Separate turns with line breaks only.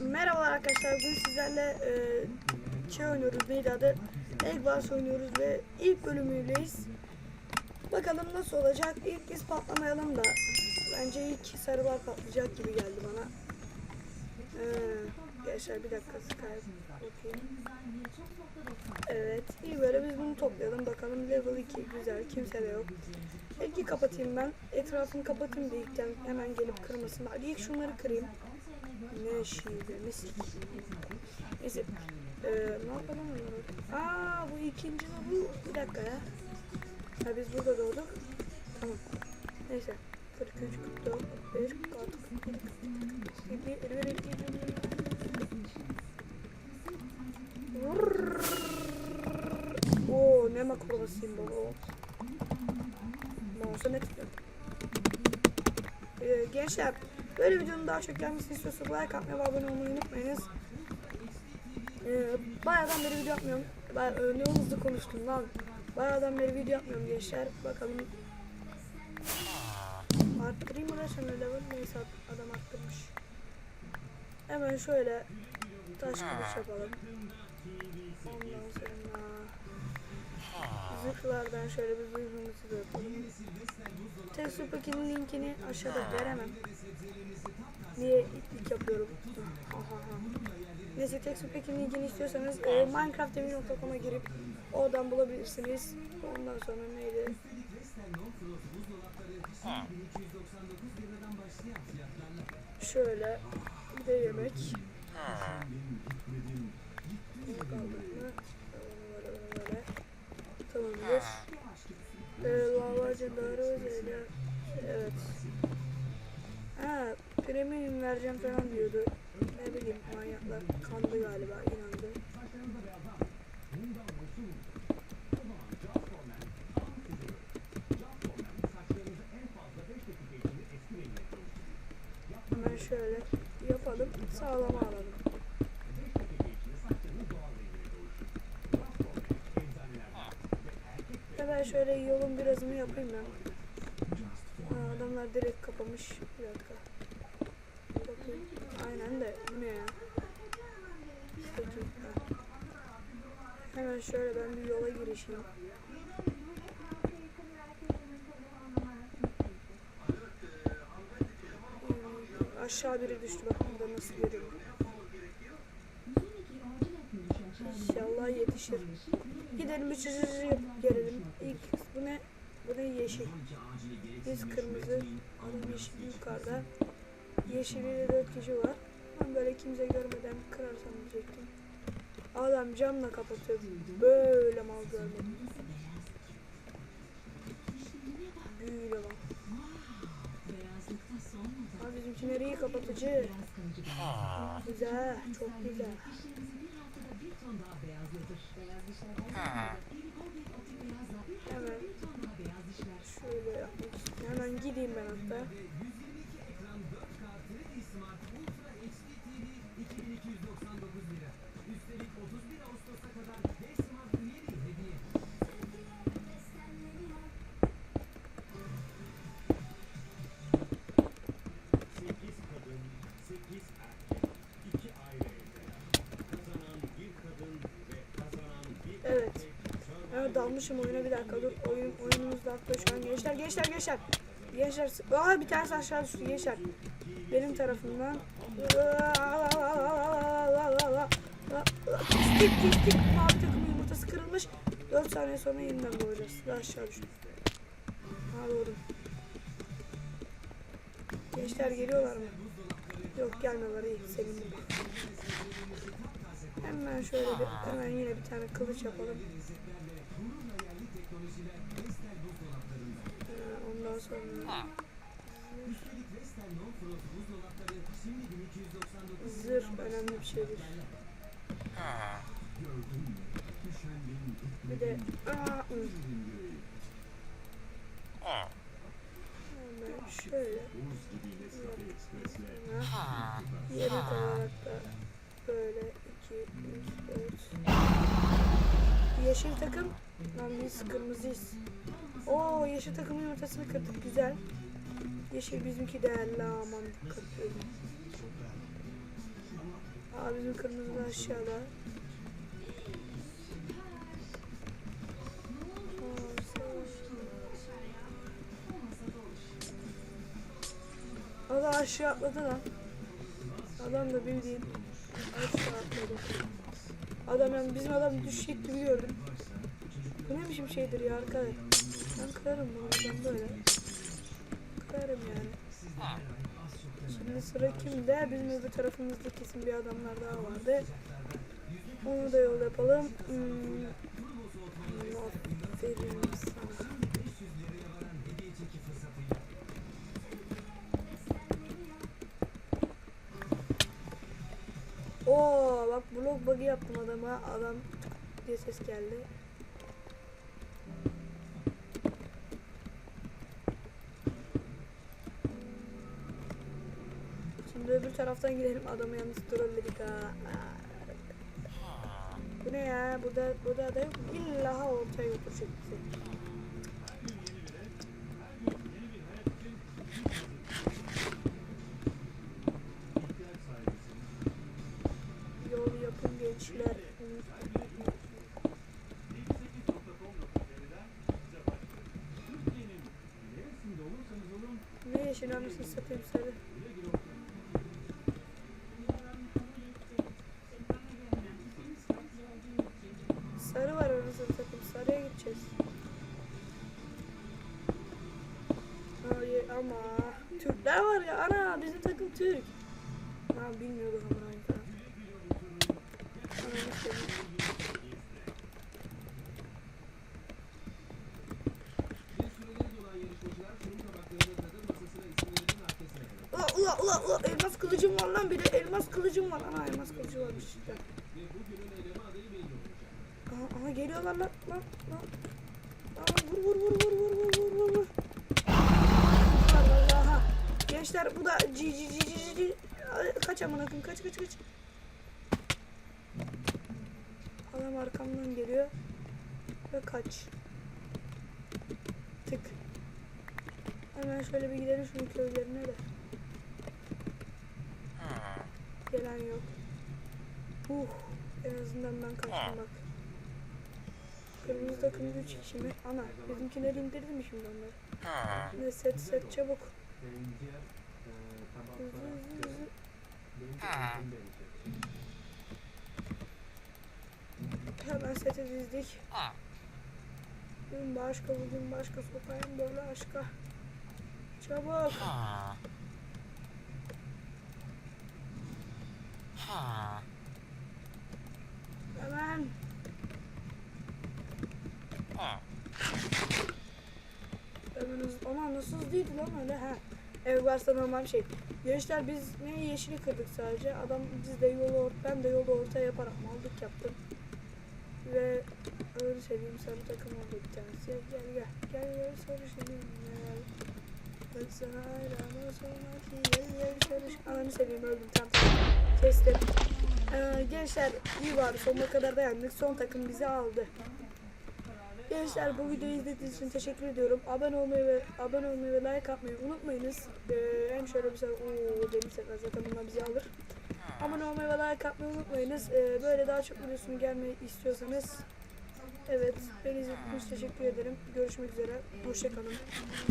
Merhabalar arkadaşlar. Bugün sizlerle e, şey oynuyoruz. Neydi adı? Egg Wars oynuyoruz ve ilk bölümüyleyiz. Bakalım nasıl olacak. İlk biz patlamayalım da. Bence ilk sarılar patlayacak gibi geldi bana. Ee, gençler bir dakika Skype. Evet. iyi böyle biz bunu toplayalım. Bakalım level 2 güzel. Kimse de yok. İlki kapatayım ben. Etrafını kapatayım da ilkten hemen gelip kırmasınlar. İlk şunları kırayım. Ne şive, sik. Neyse. Ee, ne yapalım onları? Aa bu ikinci bu? Bir dakika ya. Ha biz burada doğduk. Tamam. Neyse. 43, 44, 45, 46, 47, 51, 52, 53. Oo ne makrobasıyım baba. Mouse'a ne? Ee, gençler böyle videonun daha çok gelmesini istiyorsanız like atmayı ve abone olmayı unutmayınız. Ee, bayağıdan beri video yapmıyorum. Ben e, ne hızlı konuştum lan. Bayağıdan beri video yapmıyorum gençler. Bakalım. Arttırayım mı öyle level? Neyse adam arttırmış. Hemen şöyle taş kılıç yapalım. Ondan sonra zırhlardan şöyle bir zırhımızı da yapalım. Texture Pack'in linkini aşağıda veremem. Niye ilk yapıyorum? Ha, ha, ha. Neyse Texture Pack'in linkini istiyorsanız e, minecraftdemir.com'a girip oradan bulabilirsiniz. Ondan sonra neydi? Şöyle bir de yemek. Bunu kaldırma. Lava ajandaları özellikle. Evet. Ha, premium vereceğim falan diyordu. Ne bileyim manyaklar kandı galiba inandı. Hemen şöyle yapalım. Sağlama alalım. Hemen şöyle yolun birazını yapayım ben. Ha, adamlar direkt kapamış. Bir dakika. Aynen de bu ne ya? Peki. Hemen şöyle ben bir yola girişeyim. Hmm, Aşağı biri düştü bak burada nasıl görüyorum. İnşallah yetişir. Gidelim çizgi yapıp gelelim. İlk bu ne? Bu ne yeşil. Biz kırmızı. Adam yeşil yukarıda. Yeşiliyle dört kişi var. Ben böyle kimse görmeden kırarsam diyecektim. Adam camla kapatıyor. Böyle mal görmedim. Böyle bak. Abi bizimki nereyi kapatıcı? Güzel, çok güzel. Hemen şöyle yapmak istiyorum. Hemen gideyim ben hatta. Evet dalmışım oyuna bir dakika dur. Oyun oyunumuz da şu an gençler gençler gençler. Gençler aa bir tanesi aşağı düştü gençler. Benim tarafımdan. Tik tik tik mavi takım yumurtası kırılmış. 4 saniye sonra yeniden doğacağız. Ve aşağı düştüm. Ha doğdum. Gençler geliyorlar mı? Yok gelmiyorlar iyi sevindim. Hemen şöyle bir hemen yine bir tane kılıç yapalım. Sonra zırh önemli bir şeydir. Bir de aa, ı. hemen şöyle Ha, yemek olarak da böyle 2, 3, 4 Yeşil takım. Lan biz kırmızıyız. Oo yeşil takımın ortasını kırdık güzel. Yeşil bizimki değerli aman dikkat edin. Aa bizim kırmızı da aşağıda. Aa, sağ- O da aşağı atladı lan. Adam da bildiğin aşağı atladı. Adam yani bizim adam düşecek gibi gördüm. Bu ne biçim şeydir ya arkadaş. Ben kırarım bunu ben böyle. Kırarım yani. Şimdi sıra kimde? Bizim öbür tarafımızda kesin bir adamlar daha vardı. Onu da yol yapalım. Hmm. Aferin sana. Oo bak blok bug'ı yaptım adama. Adam diye ses geldi. Şimdi öbür taraftan gidelim. Adamı yalnız trolledik ha. Bu ne ya? Burada burada da yok. İlla ortaya götürecek bizi. Gençler. Ne yeşil anasını satayım sarı. Ama Türkler var ya ana bizim takım Türk. Ben bilmiyordum ama kanka. Şey. Ula ula ula elmas kılıcım var lan bir de elmas kılıcım var ana elmas kılıcı varmış işte. Aha, aha geliyorlar lan lan lan. Aa, vur vur vur vur vur vur. Gençler bu da ci ci ci ci ci. Kaç amına koyayım kaç kaç kaç. Adam arkamdan geliyor. Ve kaç. Tık. Hemen şöyle bir gidelim şunun köylerine de. Gelen yok. Uh, en azından ben kaçtım bak. Kırmızı takım 3 kişi mi? Ana, bizimkileri indirdi mi şimdi onları? Ne set set çabuk. Hemen sete dizdik. Bugün başka bugün başka sokayım böyle aşka. Çabuk. Hemen. Hemen hızlı. Aman nasıl hızlıydı lan öyle ha. Evet varsa normal şey. Gençler biz ne yeşili kırdık sadece. Adam biz de yolu ben de yolu ortaya yaparak mallık yaptım. Ve öyle seveyim sarı takım oldu bir tanesi. Gel gel gel gel sarı şimdi. Ben sana hayran olsana ki gel gel sarı Ananı seveyim öldüm tam kestim. Ee, gençler iyi var sonuna kadar dayandık. Son takım bizi aldı. Gençler bu videoyu izlediğiniz için teşekkür ediyorum. Abone olmayı ve abone olmayı ve like atmayı unutmayınız. Ee, hem şöyle bir sefer ooo demir sefer zaten bunlar bizi alır. Abone olmayı ve like atmayı unutmayınız. Ee, böyle daha çok videosunun gelmeyi istiyorsanız Evet, beni izlediğiniz için teşekkür ederim. Görüşmek üzere. Hoşçakalın.